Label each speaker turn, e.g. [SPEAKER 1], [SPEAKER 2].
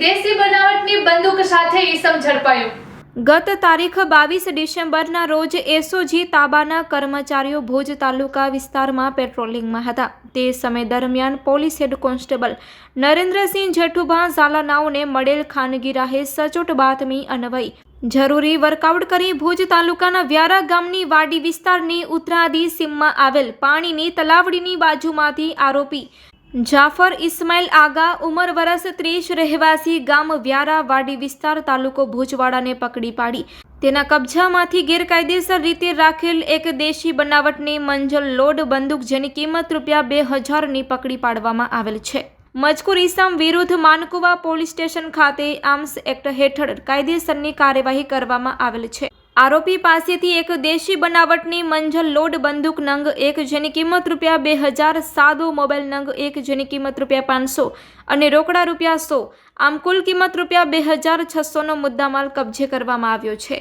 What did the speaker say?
[SPEAKER 1] દેશી બનાવટની બંદૂક સાથે ઈસમ ઝડપાયો.
[SPEAKER 2] ગત તારીખ બાવીસ ડિસેમ્બરના રોજ એસઓજી તાબાના કર્મચારીઓ ભુજ તાલુકા વિસ્તારમાં પેટ્રોલિંગમાં હતા. તે સમય દરમિયાન police head constable Narendrasinh Jethubha ઝાલાનાઓને મળેલ ખાનગી રાહે સચોટ બાતમી અનવાઈ જરૂરી વર્કઆઉટ કરી ભુજ તાલુકાના વ્યારા ગામની વાડી વિસ્તારની ઉત્તરાદી સીમમાં આવેલ પાણીની તલાવડીની બાજુમાંથી આરોપી જાફર ઇસ્માઇલ આગા ઉંમર વરસ ત્રીસ રહેવાસી ગામ વ્યારા વાડી વિસ્તાર તાલુકો ભુજવાડાને પકડી પાડી. તેના કબજામાંથી ગેરકાયદેસર રીતે રાખેલ એક દેશી બનાવટની મંજલ લોડ બંદૂક જેની કિંમત રૂપિયા બે હજારની પકડી પાડવામાં આવેલ છે. મજકૂર ઇસમ વિરુદ્ધ માનકુવા પોલીસ સ્ટેશન ખાતે આર્મ્સ એક્ટ હેઠળ કાયદેસરની કાર્યવાહી કરવામાં આવેલ છે. આરોપી પાસેથી એક દેશી બનાવટની મંજલ લોડ બંદૂક નંગ એક જેની કિંમત રૂપિયા બે હજાર સાદો મોબાઈલ નંગ એક જેની કિંમત રૂપિયા પાંચસો અને રોકડા રૂપિયા સો. આમ કુલ કિંમત રૂપિયા બે હજાર છસોનો મુદ્દામાલ કબજે કરવામાં આવ્યો છે.